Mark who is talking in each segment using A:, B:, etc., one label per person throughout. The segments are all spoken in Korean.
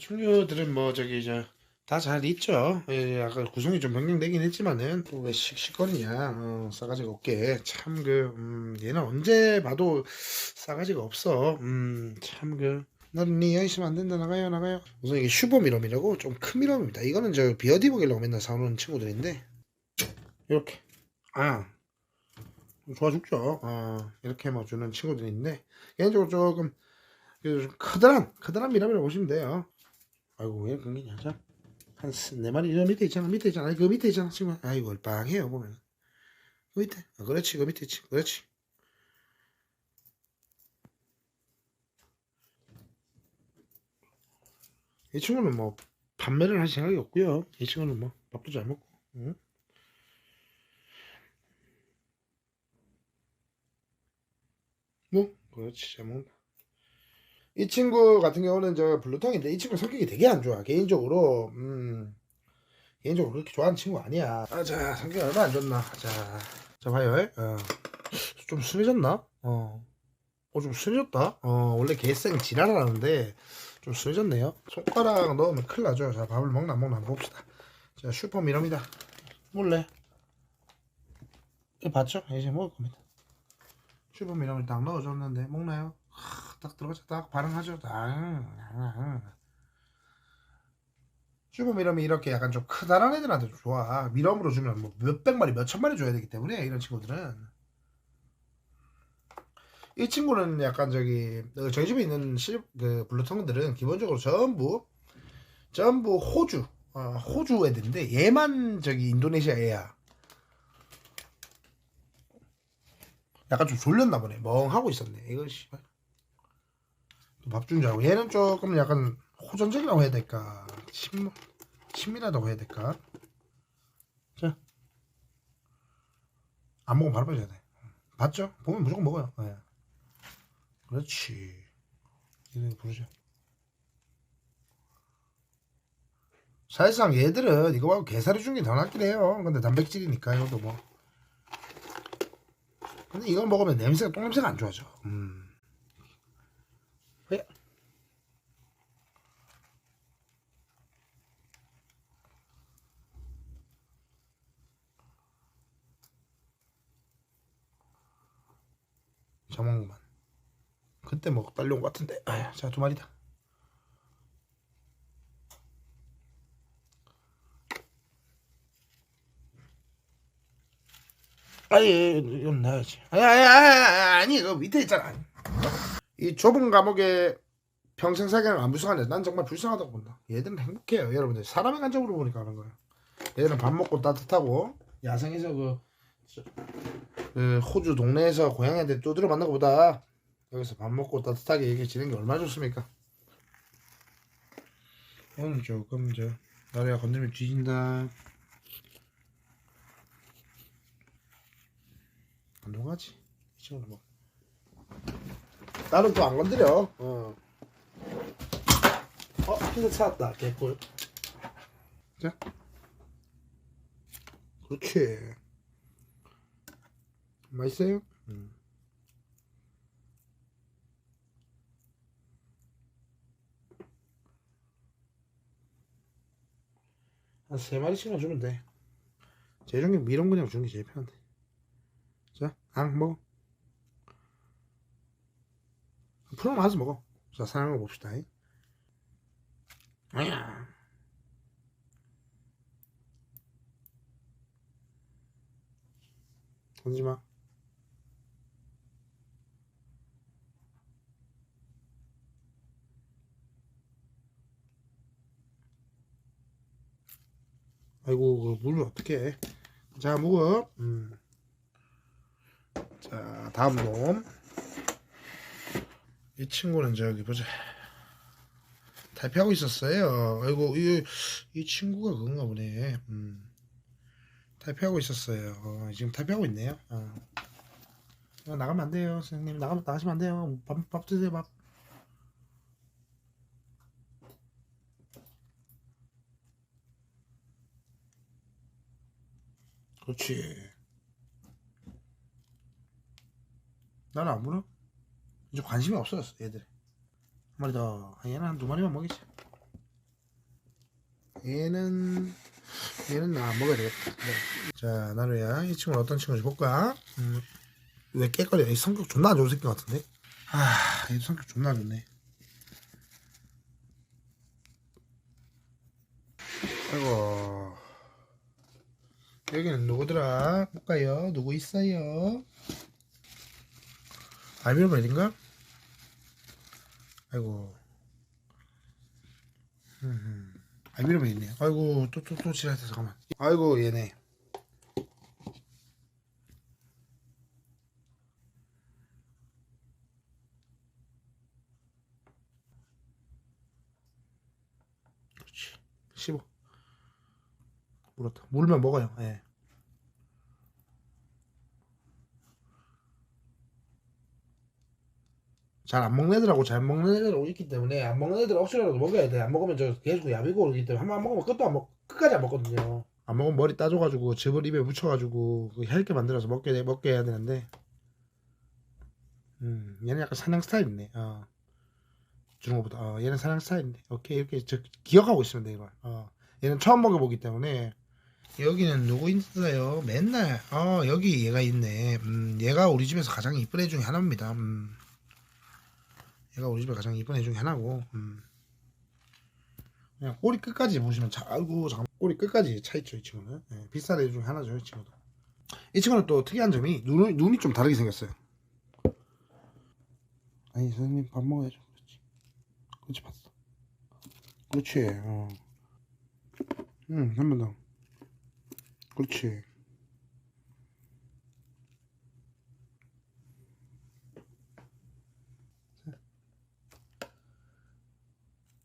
A: 충류들은 뭐 저기 저 다 잘 있죠. 예, 약간 구성이 좀 변경되긴 했지만은 또왜 씩씩거리냐. 어, 싸가지가 없게 참그 음, 얘는 언제 봐도 싸가지가 없어. 음, 참 그. 나는 니 여기 있으면 안 된다 나가요 나가요 우선 이게 슈퍼 미럼이라고 좀 큰 미럼입니다 이거는 저 비어디 보기려고 맨날 사오는 친구들인데 이렇게 아 좋아 죽죠 아 이렇게 뭐 주는 친구들인데 개인적으로 조금 그 커다란 커다란 미람이라고 보시면 돼요. 아이고 왜 끊기냐 자. 한네 마리 저 밑에 있잖아 밑에 있잖아. 그 밑에 있잖아 지금 아이고 얼빵해요 보면 그 밑에. 아, 그렇지 그 밑에 있지. 그렇지. 이 친구는 뭐 판매를 할 생각이 없고요. 이 친구는 뭐 밥도 잘 먹고 응? 뭐 그렇지 잘 먹는다 이 친구 같은 경우는 저 블루통인데 이 친구 성격이 되게 안 좋아. 개인적으로 음 개인적으로 그렇게 좋아하는 친구 아니야. 아 자 성격이 얼마나 안 좋나. 자, 자 봐요. 어. 좀 순해졌나? 어. 어, 좀 순해졌다? 어, 원래 개생 지랄하는데 좀 순해졌네요. 손가락 넣으면 큰일 나죠. 자 밥을 먹나 안 먹나 한번 봅시다. 자 슈퍼 미럼이다. 몰래. 이거 봤죠? 이제 먹을 겁니다. 슈퍼 미럼을 딱 넣어줬는데 먹나요? 하, 딱 들어가서 딱 반응하죠. 딱. 슈퍼 미럼이 이렇게 약간 좀 크다란 애들한테 좀 좋아. 미럼으로 주면 뭐 몇백 마리, 몇천 마리 줘야 되기 때문에 이런 친구들은. 이 친구는 약간 저기 어, 저희 집에 있는 실, 그 블루통들은 기본적으로 전부 전부 호주 어, 호주 애들인데 얘만 저기 인도네시아 애야. 약간 좀 졸렸나 보네. 멍하고 있었네. 이거 씨발. 밥준줄 알고 얘는 조금 약간 호전적이라고 해야 될까? 친, 친밀하다고 해야 될까? 자 안 먹으면 바로 빼줘야 돼. 봤죠? 보면 무조건 먹어요. 네. 그렇지. 이런 부르죠. 사실상 얘들은 이거 말고 게살이 준게더 낫긴 해요. 근데 단백질이니까 이것도 뭐. 근데 이걸 먹으면 냄새가 똥냄새가 안 좋아져. 음. 왜? 자몽만 그때 뭐 빨리 온 것 같은데 아야 자두 마리다 아니 이건 나야지 아니 아니 아니 아니 그 밑에 있잖아 이 좁은 감옥에 평생 살기는 안 불쌍한데 난 정말 불쌍하다고 본다. 얘들은 행복해요 여러분들. 사람의 관점으로 보니까 그런 거예요. 얘들은 밥 먹고 따뜻하고 야생에서 그, 저- 그 호주 동네에서 고양이한테 두드려 만난 것보다 여기서 밥 먹고 따뜻하게 이렇게 지내는 게 얼마나 좋습니까? 오늘 조금 저 나래가 건드리면 뒤진다. 안 통하지? 이 친구는 뭐 나는 또 안 건드려 어. 어, 흰색 찾았다. 개꿀. 자. 그렇지. 맛있어요? 음. 한세 마리씩만 주면 돼. 제일 중에 미런 그냥 주는 게 제일 편한데. 자, 앙먹 어. 풀어 놔서 먹어. 자, 사랑을 봅시다. 잉. 아야. 던지 마. 아이고, 그 물을 어떻게 해? 자, 먹어. 음. 자, 다음 놈. 이 친구는 저기 보자. 탈피하고 있었어요. 아이고 이, 이 친구가 그건가 보네. 음. 탈피하고 있었어요. 어, 지금 탈피하고 있네요. 어. 어, 나가면 안 돼요, 선생님. 나가면 나가시면 안 돼요. 밥, 밥 드세요, 밥. 그렇지. 나는 안 물어. 이제 관심이 없어졌어, 얘들. 한 마리 더. 아, 얘는 한 두 마리만 먹이지. 얘는 얘는 나 먹어야 되겠다. 네. 자 나루야 이 친구는 어떤 친구인지 볼까? 음, 왜 깨거려? 이 성격 존나 안 좋은 새끼 같은데? 아, 얘 성격 존나 안 좋네. 아이고 여기는 누구더라? 볼까요? 누구 있어요? 알밀번인가? 아이고 알밀번 있네. 아이고 또 또 또 지랄했어 잠깐만. 아이고 얘네. 그렇지. 15. 물었다. 물면 먹어요. 예. 잘 안 먹는 애들하고 잘 먹는 애들하고 있기 때문에 안 먹는 애들 억지로라도 먹어야 돼. 안 먹으면 저 계속 야비고 오기 때문에 한번 먹으면 끝도 안 먹, 끝까지 안 먹거든요. 안 먹으면 머리 따줘가지고 즙을 입에 묻혀가지고 그 얇게 만들어서 먹게 돼- 먹게 해야 되는데. 음, 얘는 약간 사냥 스타일이네. 어. 주는 것보다 어, 얘는 사냥 스타일인데. 오케이 이렇게 저 기억하고 있으면 돼 이걸. 어. 얘는 처음 먹어보기 때문에 여기는 누구 있어요? 맨날 어 여기 얘가 있네. 음, 얘가 우리 집에서 가장 이쁜 애 중에 하나입니다. 음. 얘가 우리 집에 가장 이쁜 애 중에 하나고. 음. 그냥 꼬리 끝까지 보시면 자, 아이고 잠깐 꼬리 끝까지 차 있죠 이 친구는. 예, 비싼 애 중에 하나죠 이 친구도. 이 친구는 또 특이한 점이 눈이 눈이 좀 다르게 생겼어요. 아니 선생님 밥 먹어야죠. 그렇지. 그렇지 봤어. 그렇지. 어. 응, 한 번 더. 그렇지.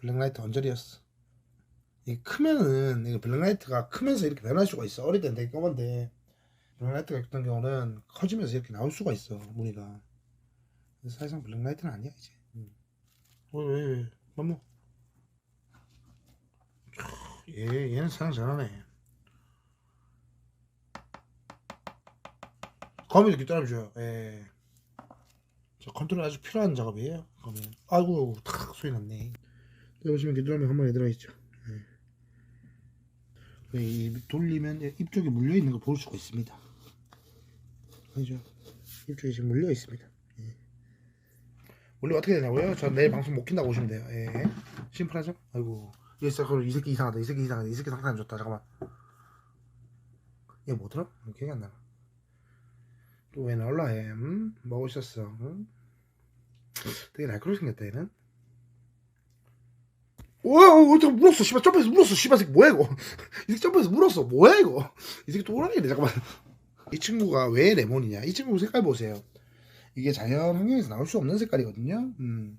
A: 블랙라이트 언저리였어. 이게 크면은 이게 블랙라이트가 크면서 이렇게 변할 수가 있어. 어릴 때는 되게 검은데 블랙라이트가 있던 경우는 커지면서 이렇게 나올 수가 있어 무늬가. 그래서 사실상 블랙라이트는 아니야 이제. 음. 왜왜 왜? 너무. 얘 얘는 사냥 잘하네. 거미 이렇게 따라줘요. 예. 저 컨트롤 아주 필요한 작업이에요. 거미. 아이고 탁 소리 났네. 여기 보시면 귀뚜라미 한 마리 들어있죠. 예. 이 돌리면 입 쪽에 물려 있는 거 볼 수가 있습니다. 아니죠. 입 쪽에 지금 물려 있습니다. 예. 원래 어떻게 되냐고요? 전 내일 방송 못 킨다고 보시면 돼요. 예. 심플하죠? 아이고. 얘 진짜 그럼 이 새끼 이상하다. 이 새끼 이상하다. 이 새끼 상태 안 좋다. 잠깐만. 얘 뭐더라? 기억이 안 나. 또 왜 나올라? 뭐 있었어? 응? 되게 날카롭게 생겼다 얘는. 와, 어떻게 물었어? 씨발 점프해서 물었어. 씨발 새끼 뭐야 이거? 이 새끼 점프해서 물었어. 뭐야 이거? 이 새끼 또라이네 잠깐만. 이 친구가 왜 레몬이냐? 이 친구 색깔 보세요. 이게 자연 환경에서 나올 수 없는 색깔이거든요. 음.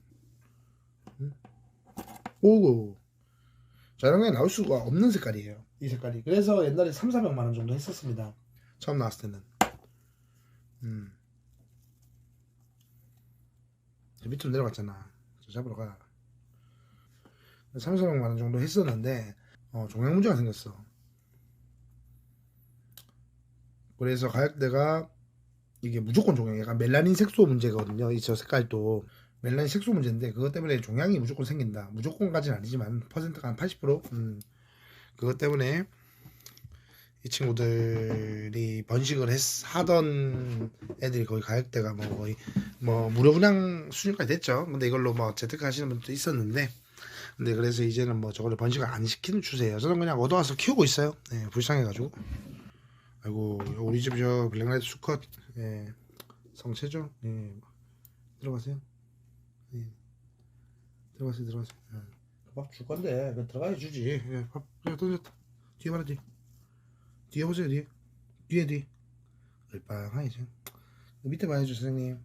A: 음. 오고. 자연 환경에 나올 수가 없는 색깔이에요. 이 색깔이. 그래서 옛날에 3, 400만 원 정도 했었습니다. 처음 나왔을 때는. 음. 저 밑으로 내려갔잖아. 저 잡으러 가. 3, 400만 원 정도 했었는데 어, 종양 문제가 생겼어. 그래서 가격대가 이게 무조건 종양, 약간 멜라닌 색소 문제거든요. 이 저 색깔도 멜라닌 색소 문제인데 그것 때문에 종양이 무조건 생긴다. 무조건까지는 아니지만 퍼센트가 한 80%. 음, 그것 때문에 이 친구들이 번식을 했, 하던 애들이 거의 가격대가 뭐 거의 뭐 무료 분양 수준까지 됐죠. 근데 이걸로 뭐 재테크 하시는 분도 있었는데 근데 그래서 이제는 뭐 저거를 번식을 안 시키는 추세예요. 저는 그냥 얻어와서 키우고 있어요. 예, 불쌍해가지고. 아이고 우리 집 저 블랙라이트 수컷 예, 성체죠. 예, 들어가세요. 예, 들어가세요, 들어가세요. 예. 밥줄 건데 그 들어가야 주지. 예, 밥 그래 던졌다. 뒤에 봐라 뒤. 뒤에 보세요 뒤에. 뒤에 뒤. 얼빵하니 지금. 밑에 봐야죠 선생님.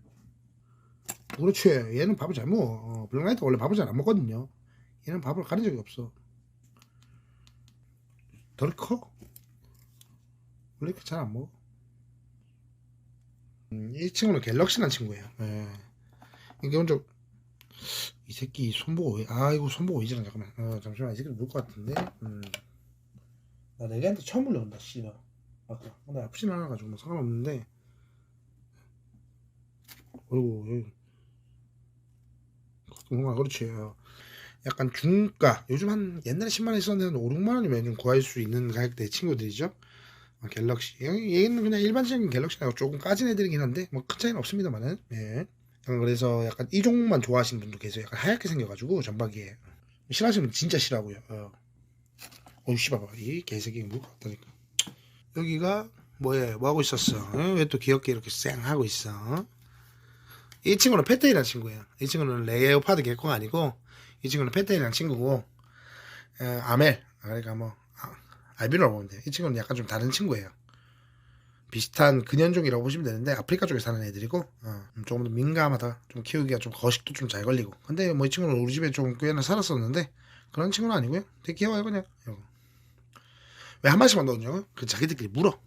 A: 그렇지. 얘는 밥을 잘 먹어. 어, 블랙라이트 원래 밥을 잘 안 먹거든요. 얘는 밥을 가린 적이 없어. 덜 커? 원래 이렇게 잘 안 먹어. 음, 이 친구는 갤럭시란 친구예요. 예. 이게 먼저 이 새끼 손보고 왜? 아이고 손보고 이제는 잠깐만. 어, 잠시만 이 새끼 물것 같은데. 음. 나 내게한테 처음 물려온다 씨발. 아까 나 아프진 않아가지고 뭐 상관없는데. 여기. 뭔가 그렇지. 어. 약간 중가 요즘 한 옛날에 10만 원 있었는데 한 5, 6만 원이면 좀 구할 수 있는 가격대 친구들이죠. 어, 갤럭시 여기 얘는 그냥 일반적인 갤럭시하고 조금 까진 애들이긴 한데 뭐 큰 차이는 없습니다만은 예. 그래서 약간 이 종목만 좋아하시는 분도 계세요. 약간 하얗게 생겨가지고 전박이에 싫어하시는 분 진짜 싫어하고요. 어. 어우 씨발 이 개새끼 뭐가 같다니까. 여기가 뭐예요? 뭐 하고 있었어? 어? 왜 또 귀엽게 이렇게 쌩 하고 있어? 이 친구는 페테이라는 친구예요. 이 친구는 레오파드 개코가 아니고 이 친구는 페테이라는 친구고 에, 아멜 그러니까 뭐 아, 알비노라고 보면 돼요. 이 친구는 약간 좀 다른 친구예요. 비슷한 근현종이라고 보시면 되는데 아프리카 쪽에 사는 애들이고 어, 음, 조금 더 민감하다. 좀 키우기가 좀 거식도 좀 잘 걸리고. 근데 뭐 이 친구는 우리 집에 좀 꽤나 살았었는데 그런 친구는 아니고요. 되게 귀여워요 그냥. 왜 한 마디씩만 넣었냐고? 그 자기들끼리 물어.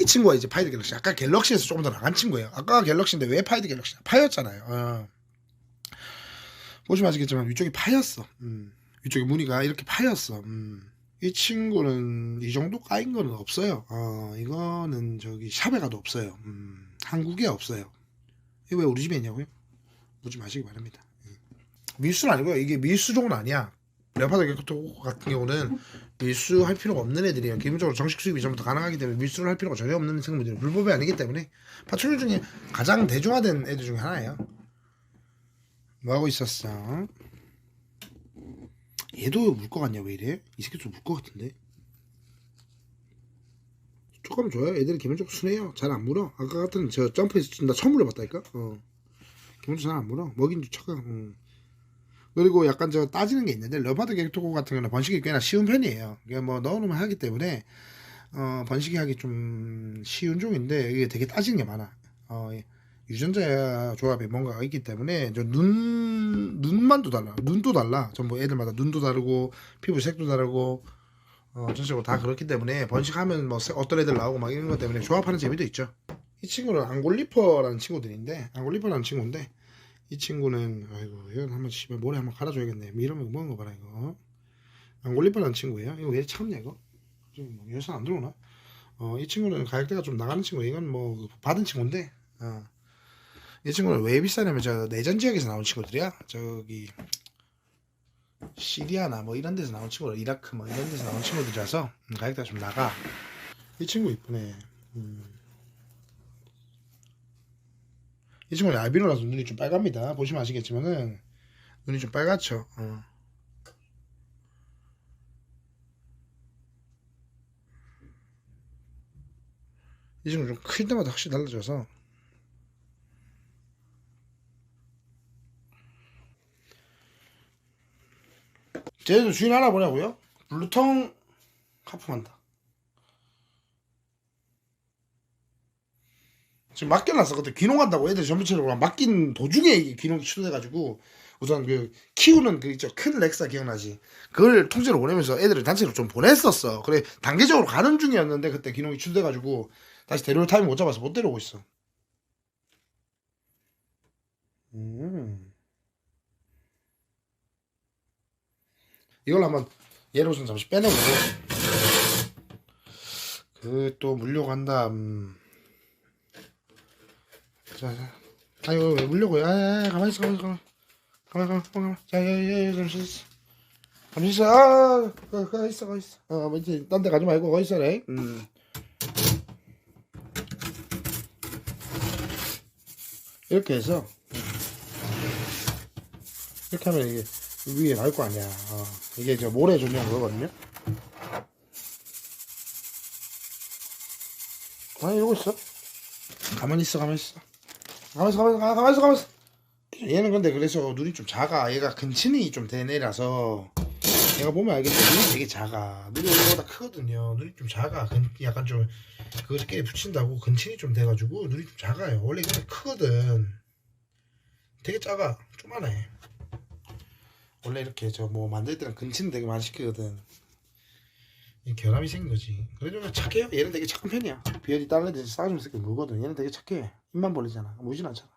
A: 이 친구가 이제 파이드 갤럭시. 아까 갤럭시에서 조금 더 나간 친구예요. 아까 갤럭시인데 왜 파이드 갤럭시냐? 파였잖아요. 어. 보시면 아시겠지만 위쪽이 파였어. 음. 위쪽에 무늬가 이렇게 파였어. 음. 이 친구는 이 정도 까인 거는 없어요. 어, 이거는 저기 샵에 가도 없어요. 음. 한국에 없어요. 이거 왜 우리 집에 있냐고요? 묻지 마시기 바랍니다. 음. 밀수는 아니고요. 이게 밀수종은 아니야. 레파드 개코토 같은 경우는 밀수할 필요가 없는 애들이에요. 기본적으로 정식 수입이 전부터 가능하기 때문에 밀수를 할 필요가 전혀 없는 생물들이 불법이 아니기 때문에 파충류 중에 가장 대중화된 애들 중에 하나예요. 뭐 하고 있었어? 얘도 물 것 같냐 왜 이래? 이 새끼 좀물것 같은데? 조금 줘요. 애들이 기본적으로 순해요. 잘 안 물어. 아까 같은 저 점프에서 나 처음 물어봤다니까. 어. 기본적으로 잘 안 물어. 먹인 줄 척하. 어. 그리고 약간 저 따지는 게 있는데 러바드 객토고 같은 경우는 번식이 꽤나 쉬운 편이에요. 이게 뭐 넣어놓으면 하기 때문에 어, 번식이 하기 좀 쉬운 종인데 이게 되게 따지는 게 많아. 어, 유전자 조합에 뭔가가 있기 때문에 저 눈 눈만도 달라. 눈도 달라. 전부 애들마다 눈도 다르고 피부 색도 다르고 어, 전체적으로 다 그렇기 때문에 번식하면 뭐 세- 어떤 애들 나오고 막 이런 것 때문에 조합하는 재미도 있죠. 이 친구는 앙골리퍼라는 친구들인데 앙골리퍼라는 친구인데 이 친구는 아이고 이건 한번 씨발 모래 한번 갈아줘야겠네. 이러면 먹은 거 봐라 이거. 앙골리퍼라는 친구예요. 이거 왜 참냐 이거? 지금 뭐 예산 안 들어오나? 어, 이 친구는 가격대가 좀 나가는 친구. 이건 뭐 받은 친구인데. 어. 이 친구는 왜 비싸냐면 저 내전 지역에서 나온 친구들이야. 저기 시리아나 뭐 이런 데서 나온 친구들, 이라크 뭐 이런 데서 나온 친구들이라서 음, 가격대가 좀 나가. 이 친구 이쁘네. 음. 이 친구는 알비노라서 눈이 좀 빨갑니다. 보시면 아시겠지만은 눈이 좀 빨갛죠. 어. 이 친구 좀 클 때마다 확실히 달라져서 쟤도 주인 알아보냐고요? 블루텅 하품한다. 지금 맡겨놨어. 그때 귀농 간다고 애들이 전부처럼 맡긴 도중에 이게 귀농이 취소돼가지고 우선 그 키우는 그 있죠 큰 렉사 기억나지? 그걸 통째로 보내면서 애들을 단체로 좀 보냈었어. 그래 단계적으로 가는 중이었는데 그때 귀농이 취소돼가지고 다시 데려올 타이밍 못 잡아서 못 데려오고 있어. 음. 이걸 한번 얘를 우선 잠시 빼내고 그 또 물려고 한다. 음. 자, 자. 아이고 왜 물려고? 아, 아, 아, 가만 있어, 가만 있어, 가만, 가만, 가만, 가만. 자, 야, 야, 야, 잠시 있어. 잠시 있어. 아, 가, 가 있어, 가 있어. 어, 뭐 이제 딴 데 가지 말고 가 있어래. 음. 이렇게 해서 이렇게 하면 이게 위에 나올 거 아니야. 어, 이게 저 모래 조명 그거거든요. 아, 이러고 있어. 가만히 있어, 가만히 있어. 가만히 있어, 가만히 있어, 가만히 있어, 가만히 있어. 얘는 근데 그래서 눈이 좀 작아. 얘가 근친이 좀된 애라서 얘가 보면 알겠는데 눈이 되게 작아. 눈이 원래보다 크거든요. 눈이 좀 작아. 근, 약간 좀 그렇게 붙인다고 근친이 좀 돼가지고 눈이 좀 작아요. 원래 이거는 크거든. 되게 작아. 조만해. 원래 이렇게 저 뭐 만들 때는 근친 되게 많이 시키거든. 이 결함이 생긴 거지. 그래도 착해요. 얘는 되게 착한 편이야. 비어디 다른 애들 싸가지 없을 게 물거든. 얘는 되게 착해. 입만 벌리잖아. 무진 않잖아.